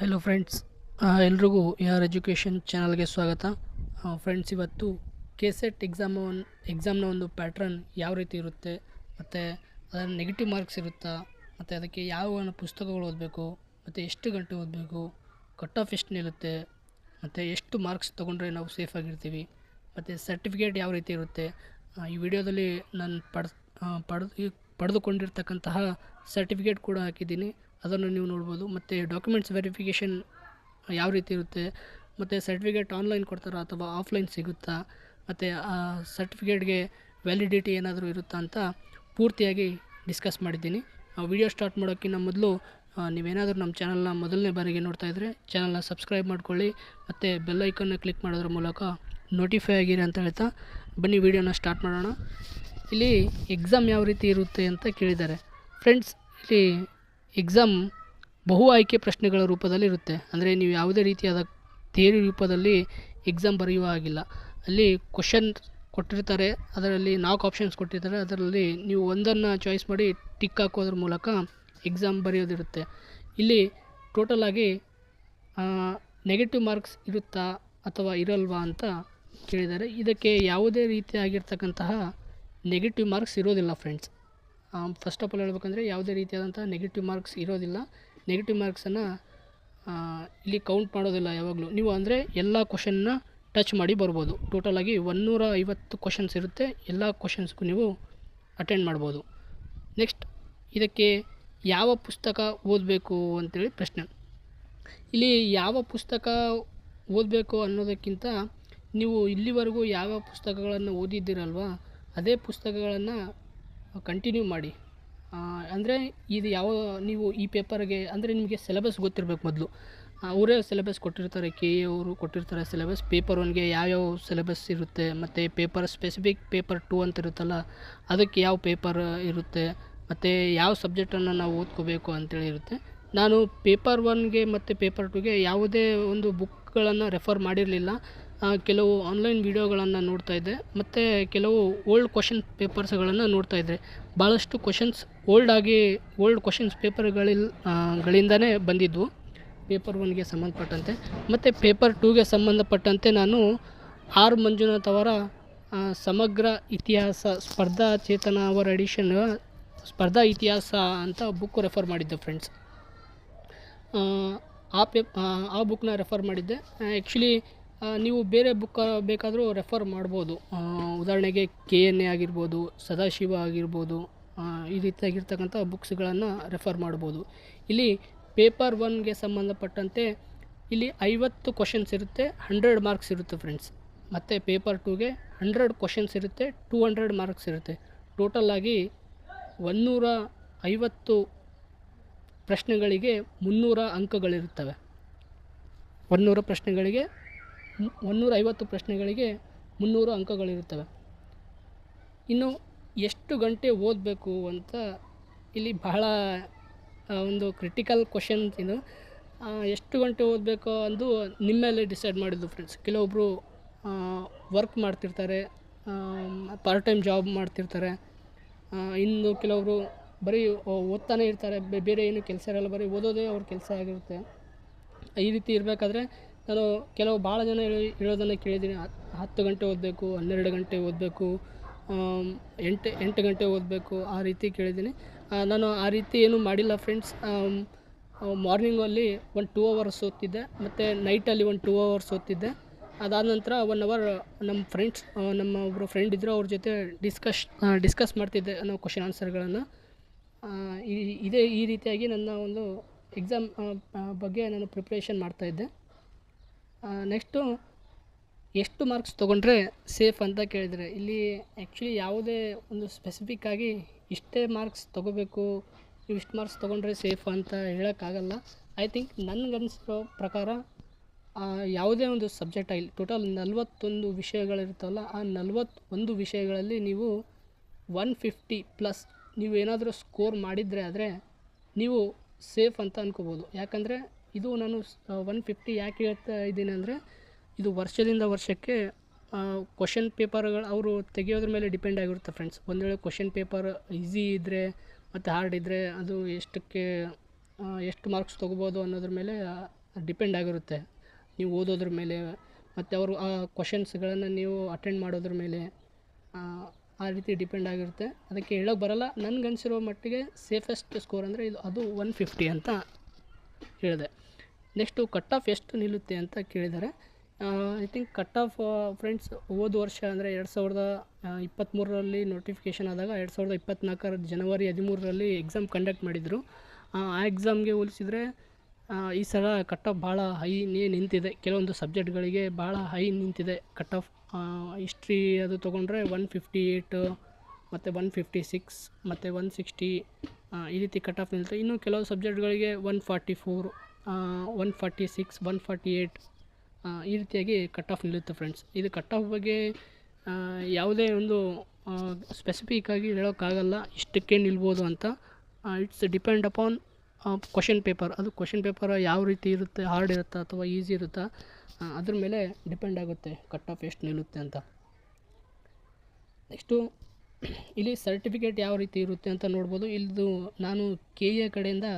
Hello friends ಎಲ್ರಿಗೂ ಯಾರ್ education ಚಾನಲ್ಗೆ ಸ್ವಾಗತ. ಫ್ರೆಂಡ್ಸ್ ಇವತ್ತು ಕೆ ಸೆಟ್ ಎಕ್ಸಾಮ್ ಎಕ್ಸಾಮ್ನ ಒಂದು ಪ್ಯಾಟ್ರನ್ ಯಾವ ರೀತಿ ಇರುತ್ತೆ, ಮತ್ತು ಅದರ ನೆಗೆಟಿವ್ ಮಾರ್ಕ್ಸ್ ಇರುತ್ತಾ, ಮತ್ತು ಅದಕ್ಕೆ ಯಾವ ಪುಸ್ತಕಗಳು ಓದಬೇಕು, ಮತ್ತು ಎಷ್ಟು ಗಂಟೆ ಓದಬೇಕು ಕಟ್ ಆಫ್ ಎಷ್ಟು ನಿಲ್ಲುತ್ತೆ, ಮತ್ತು ಎಷ್ಟು ಮಾರ್ಕ್ಸ್ ತೊಗೊಂಡ್ರೆ ನಾವು ಸೇಫ್ ಆಗಿರ್ತೀವಿ, ಮತ್ತು ಸರ್ಟಿಫಿಕೇಟ್ ಯಾವ ರೀತಿ ಇರುತ್ತೆ. ಈ ವಿಡಿಯೋದಲ್ಲಿ ನಾನು ಪಡ್ ಪಡೆದು, ಪಡೆದುಕೊಂಡಿರ್ತಕ್ಕಂತಹ ಸರ್ಟಿಫಿಕೇಟ್ ಕೂಡ ಹಾಕಿದ್ದೀನಿ. ಅದನ್ನು ನೀವು ನೋಡ್ಬೋದು. ಮತ್ತು ಡಾಕ್ಯುಮೆಂಟ್ಸ್ ವೆರಿಫಿಕೇಷನ್ ಯಾವ ರೀತಿ ಇರುತ್ತೆ? ಮತ್ತು ಸರ್ಟಿಫಿಕೇಟ್ ಆನ್ಲೈನ್ ಕೊಡ್ತಾರಾ ಅಥವಾ ಆಫ್ಲೈನ್ ಸಿಗುತ್ತಾ? ಮತ್ತು, ಆ ಸರ್ಟಿಫಿಕೇಟ್ಗೆ ವ್ಯಾಲಿಡಿಟಿ ಏನಾದರೂ ಇರುತ್ತಾ ಅಂತ ಪೂರ್ತಿಯಾಗಿ ಡಿಸ್ಕಸ್ ಮಾಡಿದ್ದೀನಿ. ಆ ವಿಡಿಯೋ ಸ್ಟಾರ್ಟ್ ಮಾಡೋಕ್ಕಿಂತ ಮೊದಲು ನೀವೇನಾದರೂ ನಮ್ಮ ಚಾನಲ್ನ ಮೊದಲನೇ ಬಾರಿಗೆ ನೋಡ್ತಾ ಇದ್ದರೆ ಚಾನಲ್ನ ಸಬ್ಸ್ಕ್ರೈಬ್ ಮಾಡ್ಕೊಳ್ಳಿ. ಮತ್ತು ಬೆಲ್ ಐಕನ್ನ ಕ್ಲಿಕ್ ಮಾಡೋದ್ರ ಮೂಲಕ ನೋಟಿಫೈ ಆಗಿರಿ ಅಂತ ಹೇಳ್ತಾ ಬನ್ನಿ ವಿಡಿಯೋನ ಸ್ಟಾರ್ಟ್ ಮಾಡೋಣ. ಇಲ್ಲಿ ಎಕ್ಸಾಮ್ ಯಾವ ರೀತಿ ಇರುತ್ತೆ ಅಂತ ಕೇಳಿದ್ದಾರೆ. ಫ್ರೆಂಡ್ಸ್ ಇಲ್ಲಿ ಎಕ್ಸಾಮ್ ಬಹು ಆಯ್ಕೆ ಪ್ರಶ್ನೆಗಳ ರೂಪದಲ್ಲಿ ಇರುತ್ತೆ. ಅಂದರೆ ನೀವು ಯಾವುದೇ ರೀತಿಯಾದ ಥಿಯರಿ ರೂಪದಲ್ಲಿ ಎಕ್ಸಾಮ್ ಬರೆಯುವ ಹಾಗಿಲ್ಲ. ಅಲ್ಲಿ ಕ್ವಶನ್ ಕೊಟ್ಟಿರ್ತಾರೆ, ಅದರಲ್ಲಿ ನಾಲ್ಕು ಆಪ್ಷನ್ಸ್ ಕೊಟ್ಟಿರ್ತಾರೆ, ಅದರಲ್ಲಿ ನೀವು ಒಂದನ್ನು ಚಾಯ್ಸ್ ಮಾಡಿ ಟಿಕ್ ಹಾಕೋದ್ರ ಮೂಲಕ ಎಕ್ಸಾಮ್ ಬರೆಯೋದಿರುತ್ತೆ. ಇಲ್ಲಿ ಟೋಟಲ್ ಆಗಿ ನೆಗೆಟಿವ್ ಮಾರ್ಕ್ಸ್ ಇರುತ್ತಾ ಅಥವಾ ಇರಲ್ವಾ ಅಂತ ಕೇಳಿದ್ದಾರೆ. ಇದಕ್ಕೆ ಯಾವುದೇ ರೀತಿಯಾಗಿರ್ತಕ್ಕಂತಹ ನೆಗೆಟಿವ್ ಮಾರ್ಕ್ಸ್ ಇರೋದಿಲ್ಲ ಫ್ರೆಂಡ್ಸ್. ಫಸ್ಟ್ ಆಫ್ ಆಲ್ ಹೇಳ್ಬೇಕಂದ್ರೆ ಯಾವುದೇ ರೀತಿಯಾದಂಥ ನೆಗೆಟಿವ್ ಮಾರ್ಕ್ಸ್ ಇರೋದಿಲ್ಲ. ನೆಗೆಟಿವ್ ಮಾರ್ಕ್ಸನ್ನು ಇಲ್ಲಿ ಕೌಂಟ್ ಮಾಡೋದಿಲ್ಲ ಯಾವಾಗಲೂ. ನೀವು ಅಂದರೆ ಎಲ್ಲ ಕ್ವಶನ್ನ ಟಚ್ ಮಾಡಿ ಬರ್ಬೋದು. ಟೋಟಲಾಗಿ ಒನ್ನೂರ ಐವತ್ತು ಕ್ವಶನ್ಸ್ ಇರುತ್ತೆ. ಎಲ್ಲ ಕ್ವಶನ್ಸ್ಗೂ ನೀವು ಅಟೆಂಡ್ ಮಾಡ್ಬೋದು. ನೆಕ್ಸ್ಟ್ ಇದಕ್ಕೆ ಯಾವ ಪುಸ್ತಕ ಓದಬೇಕು ಅಂತೇಳಿ ಪ್ರಶ್ನೆ. ಇಲ್ಲಿ ಯಾವ ಪುಸ್ತಕ ಓದಬೇಕು ಅನ್ನೋದಕ್ಕಿಂತ ನೀವು ಇಲ್ಲಿವರೆಗೂ ಯಾವ ಪುಸ್ತಕಗಳನ್ನು ಓದಿದ್ದೀರಲ್ವ, ಅದೇ ಪುಸ್ತಕಗಳನ್ನು ಕಂಟಿನ್ಯೂ ಮಾಡಿ. ಅಂದರೆ ಇದು ಯಾವ, ನೀವು ಈ ಪೇಪರ್ಗೆ ಅಂದರೆ ನಿಮಗೆ ಸಿಲೆಬಸ್ ಗೊತ್ತಿರಬೇಕು ಮೊದಲು. ಅವರೇ ಸಿಲೆಬಸ್ ಕೊಟ್ಟಿರ್ತಾರೆ ಕೆ ಎ ಅವರು ಕೊಟ್ಟಿರ್ತಾರೆ ಸಿಲೆಬಸ್ ಪೇಪರ್ ಒನ್ಗೆ ಯಾವ್ಯಾವ ಸಿಲೆಬಸ್ ಇರುತ್ತೆ, ಮತ್ತು ಪೇಪರ್ ಸ್ಪೆಸಿಫಿಕ್ ಪೇಪರ್ ಟೂ ಅಂತ ಇರುತ್ತಲ್ಲ, ಅದಕ್ಕೆ ಯಾವ ಪೇಪರ್ ಇರುತ್ತೆ, ಮತ್ತು ಯಾವ ಸಬ್ಜೆಕ್ಟನ್ನು ನಾವು ಓದ್ಕೋಬೇಕು ಅಂತೇಳಿ ಇರುತ್ತೆ. ನಾನು ಪೇಪರ್ ಒನ್ಗೆ ಮತ್ತು ಪೇಪರ್ ಟುಗೆ ಯಾವುದೇ ಒಂದು ಬುಕ್ಗಳನ್ನು ರೆಫರ್ ಮಾಡಿರಲಿಲ್ಲ. ಕೆಲವು ಆನ್ಲೈನ್ ವೀಡಿಯೋಗಳನ್ನು ನೋಡ್ತಾ ಇದ್ದೆ. ಮತ್ತು ಕೆಲವು ಓಲ್ಡ್ ಕ್ವಶನ್ ಪೇಪರ್ಸ್ಗಳನ್ನು ನೋಡ್ತಾ ಇದ್ದೆ. ಭಾಳಷ್ಟು ಕ್ವಶನ್ಸ್ ಓಲ್ಡ್ ಆಗಿ, ಓಲ್ಡ್ ಕ್ವಶನ್ಸ್ ಪೇಪರ್ಗಳಿಲ್ ಗಳಿಂದನೇ ಬಂದಿದ್ವು. ಪೇಪರ್ ಒನ್ಗೆ ಸಂಬಂಧಪಟ್ಟಂತೆ. ಮತ್ತು ಪೇಪರ್ ಟೂಗೆ ಸಂಬಂಧಪಟ್ಟಂತೆ ನಾನು ಆರ್ ಮಂಜುನಾಥ್ ಅವರ ಸಮಗ್ರ ಇತಿಹಾಸ, ಸ್ಪರ್ಧಾ ಚೇತನ ಅವರ ಎಡಿಷನ್ ಸ್ಪರ್ಧಾ ಇತಿಹಾಸ ಅಂತ ಬುಕ್ ರೆಫರ್ ಮಾಡಿದ್ದೆ ಫ್ರೆಂಡ್ಸ್ ಆ ಪೇಪ್ ಆ ಬುಕ್ನ ರೆಫರ್ ಮಾಡಿದ್ದೆ. ಆ್ಯಕ್ಚುಲಿ ನೀವು ಬೇರೆ ಬುಕ್ ಬೇಕಾದರೂ ರೆಫರ್ ಮಾಡ್ಬೋದು. ಉದಾಹರಣೆಗೆ ಕೆ ಎನ್ ಎ ಆಗಿರ್ಬೋದು, ಸದಾಶಿವ ಆಗಿರ್ಬೋದು ಈ ರೀತಿಯಾಗಿರ್ತಕ್ಕಂಥ ಬುಕ್ಸ್ಗಳನ್ನು ರೆಫರ್ ಮಾಡ್ಬೋದು. ಇಲ್ಲಿ ಪೇಪರ್ ಒನ್ಗೆ ಸಂಬಂಧಪಟ್ಟಂತೆ ಇಲ್ಲಿ ಐವತ್ತು ಕ್ವಶನ್ಸ್ ಇರುತ್ತೆ ಹಂಡ್ರೆಡ್ ಮಾರ್ಕ್ಸ್ ಇರುತ್ತೆ ಫ್ರೆಂಡ್ಸ್ ಮತ್ತು ಪೇಪರ್ ಟೂಗೆ ಹಂಡ್ರೆಡ್ ಕ್ವಶನ್ಸ್ ಇರುತ್ತೆ ಟೂ ಹಂಡ್ರೆಡ್ ಮಾರ್ಕ್ಸ್ ಇರುತ್ತೆ. ಟೋಟಲ್ ಆಗಿ ಒನ್ನೂರ ಐವತ್ತು ಪ್ರಶ್ನೆಗಳಿಗೆ ಮುನ್ನೂರ ಅಂಕಗಳಿರುತ್ತವೆ. ಒನ್ನೂರ ಪ್ರಶ್ನೆಗಳಿಗೆ ಒನ್ನೂರ ಐವತ್ತು ಪ್ರಶ್ನೆಗಳಿಗೆ ಮುನ್ನೂರು ಅಂಕಗಳಿರುತ್ತವೆ. ಇನ್ನು ಎಷ್ಟು ಗಂಟೆ ಓದಬೇಕು ಅಂತ ಇಲ್ಲಿ ಬಹಳ ಒಂದು ಕ್ರಿಟಿಕಲ್ ಕ್ವಶನ್ಸ್ ಇದು. ಎಷ್ಟು ಗಂಟೆ ಓದಬೇಕು ಅಂದು ನಿಮ್ಮಲ್ಲಿ ಡಿಸೈಡ್ ಮಾಡಿದ್ದು ಫ್ರೆಂಡ್ಸ್ ಕೆಲವೊಬ್ಬರು ವರ್ಕ್ ಮಾಡ್ತಿರ್ತಾರೆ ಪಾರ್ಟ್ ಟೈಮ್ ಜಾಬ್ ಮಾಡ್ತಿರ್ತಾರೆ. ಇನ್ನು ಕೆಲವರು ಬರೀ ಓದ್ತಾನೆ ಇರ್ತಾರೆ ಬೇರೆ ಏನು ಕೆಲಸ ಇರಲ್ಲ, ಬರೀ ಓದೋದೇ ಅವ್ರ ಕೆಲಸ ಆಗಿರುತ್ತೆ. ಈ ರೀತಿ ಇರಬೇಕಾದ್ರೆ ನಾನು ಕೆಲವು ಭಾಳ ಜನ ಹೇಳಿ, ಹೇಳೋದನ್ನು ಕೇಳಿದ್ದೀನಿ. ಹತ್ತು ಗಂಟೆ ಓದಬೇಕು, ಹನ್ನೆರಡು ಗಂಟೆ ಓದಬೇಕು ಎಂಟು ಎಂಟು ಗಂಟೆ ಓದಬೇಕು, ಆ ರೀತಿ ಕೇಳಿದ್ದೀನಿ. ನಾನು ಆ ರೀತಿ ಏನೂ ಮಾಡಿಲ್ಲ ಫ್ರೆಂಡ್ಸ್ ಮಾರ್ನಿಂಗಲ್ಲಿ ಒಂದು ಟೂ ಅವರ್ಸ್ ಓದ್ತಿದ್ದೆ, ಮತ್ತು ನೈಟಲ್ಲಿ ಒಂದು ಟೂ ಅವರ್ಸ್ ಓದ್ತಿದ್ದೆ. ಅದಾದ ನಂತರ ಒನ್ ಅವರ್ ನಮ್ಮ ಫ್ರೆಂಡ್ಸ್ ನಮ್ಮ ಒಬ್ಬರು ಫ್ರೆಂಡ್ ಇದ್ದರು ಅವ್ರ ಜೊತೆ ಡಿಸ್ಕಶ್ ಡಿಸ್ಕಸ್ ಮಾಡ್ತಿದ್ದೆ ನಾವು ಕ್ವಶನ್ ಆನ್ಸರ್ಗಳನ್ನು ಇದೇ ಈ ರೀತಿಯಾಗಿ ನನ್ನ ಒಂದು ಎಕ್ಸಾಮ್ ಬಗ್ಗೆ ನಾನು ಪ್ರಿಪ್ರೇಷನ್ ಮಾಡ್ತಾಯಿದ್ದೆ ನೆಕ್ಸ್ಟು ಎಷ್ಟು ಮಾರ್ಕ್ಸ್ ತೊಗೊಂಡ್ರೆ ಸೇಫ್ ಅಂತ ಕೇಳಿದರೆ, ಇಲ್ಲಿ ಆ್ಯಕ್ಚುಲಿ ಯಾವುದೇ ಒಂದು ಸ್ಪೆಸಿಫಿಕ್ ಆಗಿ ಇಷ್ಟೇ ಮಾರ್ಕ್ಸ್ ತೊಗೋಬೇಕು ನೀವು ಇಷ್ಟು ಮಾರ್ಕ್ಸ್ ತೊಗೊಂಡ್ರೆ ಸೇಫ್ ಅಂತ ಹೇಳೋಕ್ಕಾಗಲ್ಲ. ಐ ಥಿಂಕ್ ನನಗನ್ಸಿರೋ ಪ್ರಕಾರ ಯಾವುದೇ ಒಂದು ಸಬ್ಜೆಕ್ಟ್ ಆಗಲಿ ಟೋಟಲ್ ನಲವತ್ತೊಂದು ವಿಷಯಗಳಿರ್ತಾವಲ್ಲ ಆ ನಲವತ್ತೊಂದು ವಿಷಯಗಳಲ್ಲಿ ನೀವು ಒನ್ ಫಿಫ್ಟಿ ಪ್ಲಸ್ ನೀವು ಏನಾದರೂ ಸ್ಕೋರ್ ಮಾಡಿದರೆ ಆದರೆ ನೀವು ಸೇಫ್ ಅಂತ ಅನ್ಕೋಬೋದು. ಯಾಕಂದರೆ ಇದು ನಾನು ಒನ್ ಫಿಫ್ಟಿ ಯಾಕೆ ಹೇಳ್ತಾ ಇದ್ದೀನಿ ಅಂದರೆ ಇದು ವರ್ಷದಿಂದ ವರ್ಷಕ್ಕೆ ಕ್ವಶನ್ ಪೇಪರ್ಗಳು ಅವರು ತೆಗೆಯೋದ್ರ ಮೇಲೆ ಡಿಪೆಂಡ್ ಆಗಿರುತ್ತೆ ಫ್ರೆಂಡ್ಸ್ ಒಂದು ವೇಳೆ ಕ್ವಶನ್ ಪೇಪರ್ ಈಸಿ ಇದ್ದರೆ ಮತ್ತು ಹಾರ್ಡ್ ಇದ್ದರೆ ಅದು ಎಷ್ಟಕ್ಕೆ ಎಷ್ಟು ಮಾರ್ಕ್ಸ್ ತೊಗೋಬೋದು ಅನ್ನೋದ್ರ ಮೇಲೆ ಡಿಪೆಂಡ್ ಆಗಿರುತ್ತೆ. ನೀವು ಓದೋದ್ರ ಮೇಲೆ ಮತ್ತು ಅವರು ಆ ಕ್ವಶನ್ಸ್ಗಳನ್ನು ನೀವು ಅಟೆಂಡ್ ಮಾಡೋದ್ರ ಮೇಲೆ ಆ, ರೀತಿ ಡಿಪೆಂಡ್ ಆಗಿರುತ್ತೆ. ಅದಕ್ಕೆ ಹೇಳೋಕ್ಕೆ ಬರಲ್ಲ. ನನಗನ್ಸಿರೋ ಮಟ್ಟಿಗೆ ಸೇಫೆಸ್ಟ್ ಸ್ಕೋರ್ ಅಂದರೆ ಇದು ಅದು ಒನ್ ಫಿಫ್ಟಿ ಅಂತ ಹೇಳಿದೆ. ನೆಕ್ಸ್ಟು ಕಟ್ ಆಫ್ ಎಷ್ಟು ನಿಲ್ಲುತ್ತೆ ಅಂತ ಕೇಳಿದ್ದಾರೆ I think cut off friends ಹೋದ ವರ್ಷ ಅಂದರೆ ಎರಡು ಸಾವಿರದ ಇಪ್ಪತ್ತ್ಮೂರರಲ್ಲಿ ನೋಟಿಫಿಕೇಷನ್ ಆದಾಗ ಎರಡು ಸಾವಿರದ ಇಪ್ಪತ್ತ್ನಾಲ್ಕರ ಜನವರಿ ಹದಿಮೂರರಲ್ಲಿ ಎಕ್ಸಾಮ್ ಕಂಡಕ್ಟ್ ಮಾಡಿದರು. ಆ ಎಕ್ಸಾಮ್ಗೆ ಹೋಲಿಸಿದರೆ ಈ ಸಲ ಕಟ್ ಆಫ್ ಭಾಳ ಹೈ ನಿಂತಿದೆ. ಕೆಲವೊಂದು ಸಬ್ಜೆಕ್ಟ್ಗಳಿಗೆ ಭಾಳ ಹೈ ನಿಂತಿದೆ ಕಟ್ ಆಫ್ ಹಿಸ್ಟ್ರಿ ಅದು ತೊಗೊಂಡ್ರೆ ಒನ್ ಫಿಫ್ಟಿ ಏಯ್ಟ್ ಮತ್ತು ಒನ್ ಫಿಫ್ಟಿ ಸಿಕ್ಸ್ ಮತ್ತು ಒನ್ ಸಿಕ್ಸ್ಟಿ ಈ ರೀತಿ ಕಟ್ ಆಫ್ ನಿಲ್ತು, ಇನ್ನು ಕೆಲವು ಸಬ್ಜೆಕ್ಟ್ಗಳಿಗೆ one forty four one forty six one forty eight ಈ ರೀತಿಯಾಗಿ ಕಟ್ ಆಫ್ ನಿಲ್ಲುತ್ತೆ ಫ್ರೆಂಡ್ಸ್ ಇದು ಕಟ್ ಆಫ್ ಬಗ್ಗೆ ಯಾವುದೇ ಒಂದು ಸ್ಪೆಸಿಫಿಕ್ ಆಗಿ ಹೇಳೋಕ್ಕಾಗಲ್ಲ, ಇಷ್ಟಕ್ಕೆ ನಿಲ್ಬೋದು ಅಂತ it's depend upon question paper ಅದು ಕ್ವಶನ್ ಪೇಪರ್ ಯಾವ ರೀತಿ ಇರುತ್ತೆ ಹಾರ್ಡ್ ಇರುತ್ತಾ ಅಥವಾ ಈಸಿ ಇರುತ್ತಾ ಅದ್ರ ಮೇಲೆ ಡಿಪೆಂಡ್ ಆಗುತ್ತೆ ಕಟ್ ಆಫ್ ಎಷ್ಟು ನಿಲ್ಲುತ್ತೆ ಅಂತ. ನೆಕ್ಸ್ಟು ಇಲ್ಲಿ ಸರ್ಟಿಫಿಕೇಟ್ ಯಾವ ರೀತಿ ಇರುತ್ತೆ ಅಂತ ನೋಡ್ಬೋದು. ಇಲ್ಲಿದು ನಾನು ಕೆ ಎ ಕಡೆಯಿಂದ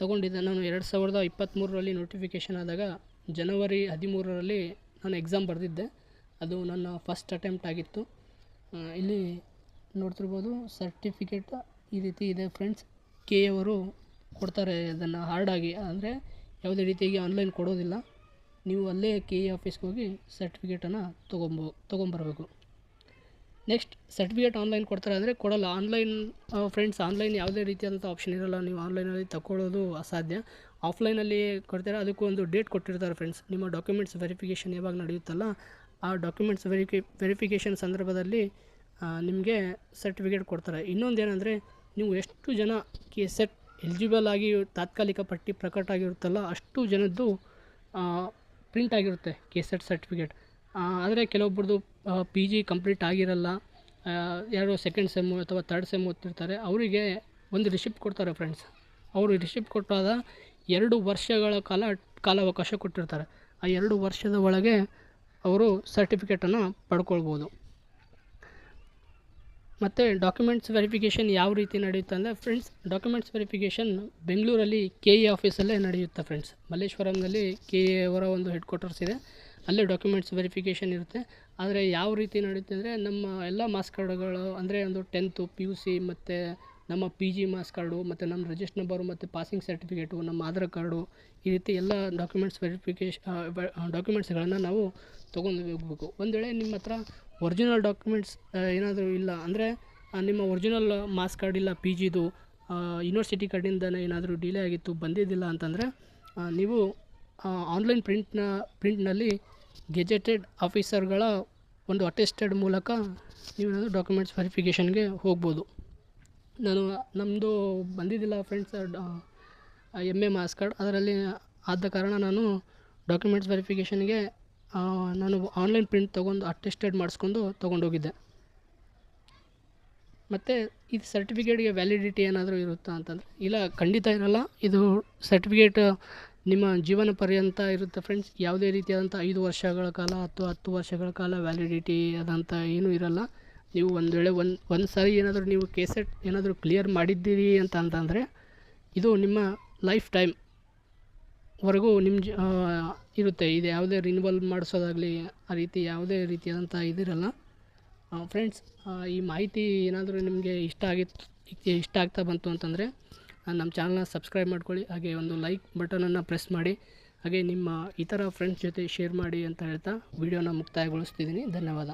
ತೊಗೊಂಡಿದ್ದೆ. ನಾನು ಎರಡು ಸಾವಿರದ ಇಪ್ಪತ್ತ್ಮೂರರಲ್ಲಿ ನೋಟಿಫಿಕೇಷನ್ ಆದಾಗ ಜನವರಿ ಹದಿಮೂರರಲ್ಲಿ ನಾನು ಎಕ್ಸಾಮ್ ಬರೆದಿದ್ದೆ. ಅದು ನನ್ನ ಫಸ್ಟ್ ಅಟೆಂಪ್ಟ್ ಆಗಿತ್ತು. ಇಲ್ಲಿ ನೋಡ್ತಿರ್ಬೋದು ಸರ್ಟಿಫಿಕೇಟ್ ಈ ರೀತಿ ಇದೆ ಫ್ರೆಂಡ್ಸ್ ಕೆ ಅವರು ಕೊಡ್ತಾರೆ ಅದನ್ನು ಹಾರ್ಡಾಗಿ ಅಂದರೆ ಯಾವುದೇ ರೀತಿಯಾಗಿ ಆನ್ಲೈನ್ ಕೊಡೋದಿಲ್ಲ. ನೀವು ಅಲ್ಲೇ ಕೆ ಇ ಆಫೀಸ್ಗೆ ಹೋಗಿ ಸರ್ಟಿಫಿಕೇಟನ್ನು ತೊಗೊಂಬೋ, ತೊಗೊಂಬರ್ಬೇಕು. ನೆಕ್ಸ್ಟ್ ಸರ್ಟಿಫಿಕೇಟ್ ಆನ್ಲೈನ್ ಕೊಡ್ತಾರೆ ಅಂದರೆ ಕೊಡೋಲ್ಲ. ಆನ್ಲೈನ್ ಫ್ರೆಂಡ್ಸ್ ಆನ್ಲೈನ್ ಯಾವುದೇ ರೀತಿಯಾದಂಥ ಆಪ್ಷನ್ ಇರೋಲ್ಲ. ನೀವು ಆನ್ಲೈನಲ್ಲಿ ತಗೊಳ್ಳೋದು ಅಸಾಧ್ಯ. ಆಫ್ಲೈನಲ್ಲಿ ಕೊಡ್ತಾರೆ. ಅದಕ್ಕೂ ಒಂದು ಡೇಟ್ ಕೊಟ್ಟಿರ್ತಾರೆ ಫ್ರೆಂಡ್ಸ್ ನಿಮ್ಮ ಡಾಕ್ಯುಮೆಂಟ್ಸ್ ವೆರಿಫಿಕೇಷನ್ ಯಾವಾಗ ನಡೆಯುತ್ತಲ್ಲ, ಆ ಡಾಕ್ಯುಮೆಂಟ್ಸ್ ವೆರಿಫಿ ವೆರಿಫಿಕೇಷನ್ ಸಂದರ್ಭದಲ್ಲಿ ನಿಮಗೆ ಸರ್ಟಿಫಿಕೇಟ್ ಕೊಡ್ತಾರೆ. ಇನ್ನೊಂದು ಏನಂದರೆ ನೀವು ಎಷ್ಟು ಜನ ಕೆ ಸೆಟ್ ಎಲಿಜಿಬಲ್ ಆಗಿ ತಾತ್ಕಾಲಿಕ ಪಟ್ಟಿ ಪ್ರಕಟ ಆಗಿರುತ್ತಲ್ಲ ಅಷ್ಟು ಜನದ್ದು ಪ್ರಿಂಟ್ ಆಗಿರುತ್ತೆ ಕೆ ಸೆಟ್ ಸರ್ಟಿಫಿಕೇಟ್ ಆದರೆ ಕೆಲವೊಬ್ರದ್ದು ಪಿ ಜಿ ಕಂಪ್ಲೀಟ್ ಆಗಿರಲ್ಲ ಯಾರೋ ಸೆಕೆಂಡ್ ಸೆಮ್ಮು ಅಥವಾ ತರ್ಡ್ ಸೆಮ್ ಓದ್ತಿರ್ತಾರೆ, ಅವರಿಗೆ ಒಂದು ರಿಸಿಪ್ಟ್ ಕೊಡ್ತಾರೆ ಫ್ರೆಂಡ್ಸ್ ಅವರು ರಿಸಿಪ್ಟ್ ಕೊಟ್ಟಾಗ ಎರಡು ವರ್ಷಗಳ ಕಾಲ, ಕಾಲಾವಕಾಶ ಕೊಟ್ಟಿರ್ತಾರೆ. ಆ ಎರಡು ವರ್ಷದ ಒಳಗೆ ಅವರು ಸರ್ಟಿಫಿಕೇಟನ್ನು ಪಡ್ಕೊಳ್ಬೋದು. ಮತ್ತು ಡಾಕ್ಯುಮೆಂಟ್ಸ್ ವೆರಿಫಿಕೇಷನ್ ಯಾವ ರೀತಿ ನಡೆಯುತ್ತೆ ಅಂದರೆ ಫ್ರೆಂಡ್ಸ್ ಡಾಕ್ಯುಮೆಂಟ್ಸ್ ವೆರಿಫಿಕೇಷನ್ ಬೆಂಗಳೂರಲ್ಲಿ ಕೆ ಎ ಆಫೀಸಲ್ಲೇ ನಡೆಯುತ್ತೆ ಫ್ರೆಂಡ್ಸ್ ಮಲ್ಲೇಶ್ವರಂನಲ್ಲಿ ಕೆ ಎ ಅವರ ಒಂದು ಹೆಡ್ ಕ್ವಾರ್ಟರ್ಸ್ ಇದೆ. ಅಲ್ಲೇ ಡಾಕ್ಯುಮೆಂಟ್ಸ್ ವೆರಿಫಿಕೇಷನ್ ಇರುತ್ತೆ. ಆದರೆ ಯಾವ ರೀತಿ ನಡೆಯುತ್ತೆ ಅಂದರೆ ನಮ್ಮ ಎಲ್ಲ ಮಾರ್ಕ್ಸ್ ಕಾರ್ಡ್ಗಳು ಅಂದರೆ ಒಂದು ಟೆಂತು ಪಿ ಯು ಸಿ ಮತ್ತು ನಮ್ಮ ಪಿ ಜಿ ಮಾರ್ಕ್ಸ್ ಕಾರ್ಡು, ಮತ್ತು ನಮ್ಮ ರಿಜಿಸ್ಟರ್ ನಂಬರು ಮತ್ತು ಪಾಸಿಂಗ್ ಸರ್ಟಿಫಿಕೇಟು ನಮ್ಮ ಆಧಾರ್ ಕಾರ್ಡು, ಈ ರೀತಿ ಎಲ್ಲ ಡಾಕ್ಯುಮೆಂಟ್ಸ್ ವೆರಿಫಿಕೇಶ್ ಡಾಕ್ಯುಮೆಂಟ್ಸ್ಗಳನ್ನು ನಾವು ತೊಗೊಂಡು ಹೋಗ್ಬೇಕು. ಒಂದು ವೇಳೆ ನಿಮ್ಮ ಹತ್ರ ಒರಿಜಿನಲ್ ಡಾಕ್ಯುಮೆಂಟ್ಸ್ ಏನಾದರೂ ಇಲ್ಲ ಅಂದರೆ ನಿಮ್ಮ ಒರಿಜಿನಲ್ ಮಾರ್ಕ್ಸ್ ಕಾರ್ಡ್ ಇಲ್ಲ ಪಿ ಜಿದು ಯೂನಿವರ್ಸಿಟಿ ಕಡೆಯಿಂದನೇ ಏನಾದರೂ ಡಿಲೇ ಆಗಿತ್ತು, ಬಂದಿದ್ದಿಲ್ಲ ಅಂತಂದರೆ ನೀವು ಆನ್ಲೈನ್ ಪ್ರಿಂಟ್ನ ಪ್ರಿಂಟ್ನಲ್ಲಿ ಗೆಜೆಟೆಡ್ ಆಫೀಸರ್ಗಳ ಒಂದು ಅಟೆಸ್ಟೆಡ್ ಮೂಲಕ ನೀವೇನಾದರೂ ಡಾಕ್ಯುಮೆಂಟ್ಸ್ ವೆರಿಫಿಕೇಷನ್ಗೆ ಹೋಗ್ಬೋದು. ನಾನು ನಮ್ಮದು ಬಂದಿದ್ದಿಲ್ಲ friends M A marks card ಅದರಲ್ಲಿ ಆದ ಕಾರಣ ನಾನು ಡಾಕ್ಯುಮೆಂಟ್ಸ್ ವೆರಿಫಿಕೇಷನ್ಗೆ ನಾನು ಆನ್ಲೈನ್ ಪ್ರಿಂಟ್ ತೊಗೊಂಡು ಅಟೆಸ್ಟೆಡ್ ಮಾಡಿಸ್ಕೊಂಡು ತೊಗೊಂಡೋಗಿದ್ದೆ ಮತ್ತು ಇದು ಸರ್ಟಿಫಿಕೇಟ್ಗೆ ವ್ಯಾಲಿಡಿಟಿ ಏನಾದರೂ ಇರುತ್ತಾ ಅಂತಂದರೆ, ಇಲ್ಲ ಖಂಡಿತ ಇರಲ್ಲ. ಇದು ಸರ್ಟಿಫಿಕೇಟ್ ನಿಮ್ಮ ಜೀವನ ಪರ್ಯಂತ ಇರುತ್ತೆ ಫ್ರೆಂಡ್ಸ್ ಯಾವುದೇ ರೀತಿಯಾದಂಥ ಐದು ವರ್ಷಗಳ ಕಾಲ ಅಥವಾ ಹತ್ತು ವರ್ಷಗಳ ಕಾಲ ವ್ಯಾಲಿಡಿಟಿ ಅದಂತ ಏನೂ ಇರಲ್ಲ. ನೀವು ಒಂದು ವೇಳೆ ಒಂದು ಒಂದು ಸಾರಿ ಏನಾದರೂ ನೀವು ಕೇಸೆಟ್ ಏನಾದರೂ ಕ್ಲಿಯರ್ ಮಾಡಿದ್ದೀರಿ ಅಂತ ಅಂತಂದರೆ ಇದು ನಿಮ್ಮ ಲೈಫ್ ಟೈಮ್ ವರೆಗೂ ನಿಮ್ಮ ಇರುತ್ತೆ. ಇದು ಯಾವುದೇ ರಿನ್ಯೂವಲ್ ಮಾಡಿಸೋದಾಗಲಿ ಆ ರೀತಿ ಯಾವುದೇ ರೀತಿಯಾದಂಥ ಇದಿರಲ್ಲ. ಫ್ರೆಂಡ್ಸ್ ಈ ಮಾಹಿತಿ ಏನಾದರೂ ನಿಮಗೆ ಇಷ್ಟ ಆಗಿತ್ತು ಇಷ್ಟ ಆಗ್ತಾ ಬಂತು ಅಂತಂದರೆ ನಮ್ಮ ಚಾನಲ್ನ ಸಬ್ಸ್ಕ್ರೈಬ್ ಮಾಡ್ಕೊಳ್ಳಿ. ಹಾಗೆ ಒಂದು ಲೈಕ್ ಬಟನನ್ನು ಪ್ರೆಸ್ ಮಾಡಿ. ಹಾಗೆ ನಿಮ್ಮ ಇತರ ಫ್ರೆಂಡ್ಸ್ ಜೊತೆ ಶೇರ್ ಮಾಡಿ ಅಂತ ಹೇಳ್ತಾ ವಿಡಿಯೋನ ಮುಕ್ತಾಯಗೊಳಿಸ್ತಿದ್ದೀನಿ. ಧನ್ಯವಾದ.